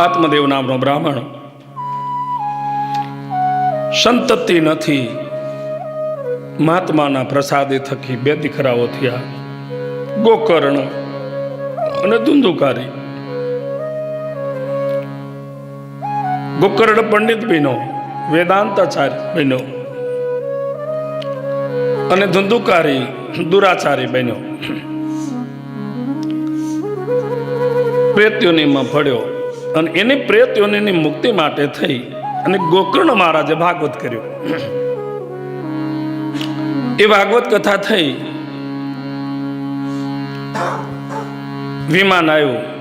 આત્મદેવ નામનો બ્રાહ્મણ. સંતતિ નથી. મહાત્માના પ્રસાદે થકી બે દીકરાઓ થયા. ગોકર્ણ અને ધુંધુકારી. ગોકર્ણ પંડિત બન્યો, વેદાંતાચાર્ય બન્યો અને ધુંધુકારી દુરાચારી બન્યો. પ્રેત્યુનીમાં પડ્યો અને એની પ્રેત્યોનીની મુક્તિ માટે થઈ. અને ગોકર્ણ મહારાજે ભાગવત કર્યું. એ ભાગવત કથા થઈ. વિમાન આવ્યું.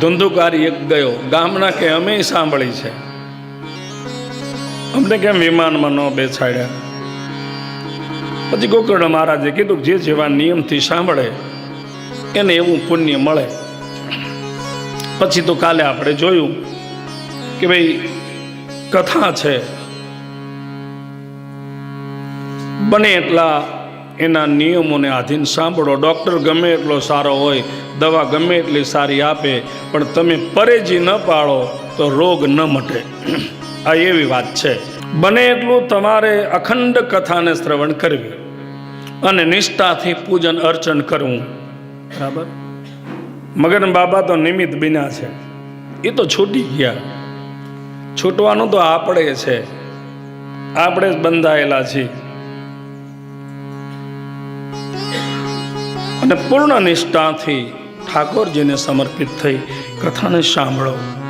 ધંધુકારી એક ગયો. ગામના કે અમે સાંભળી છે. અમને કેમ વિમાનમાં ન બેસાડ્યા? પછી ગોકર્ણ મહારાજે કીધું જે જેવા નિયમથી સાંભળે, એને એવું પુણ્ય મળે. પછી તો કાલે આપણે જોયું કે ભાઈ કથા છે. બને એટલા એના નિયમોને આધીન સાંભળો. ડૉક્ટર ગમે એટલો સારો હોય, દવા ગમે એટલી સારી આપે, પણ તમે પરેજી ન પાળો તો રોગ ન મટે. આ એવી વાત છે. બને એટલું તમારે અખંડ કથાને શ્રવણ કરવી અને નિષ્ઠાથી પૂજન અર્ચન કરવું. બરાબર? મગન બાબા તો નિમિત્ત બિના છે. એ તો છૂટી ગયા. છૂટવાનું તો આપણે છે. આપણે જ બંધાયેલા છીએ. અને પૂર્ણ નિષ્ઠાથી ઠાકોરજીને સમર્પિત થઈ કથાને સાંભળો.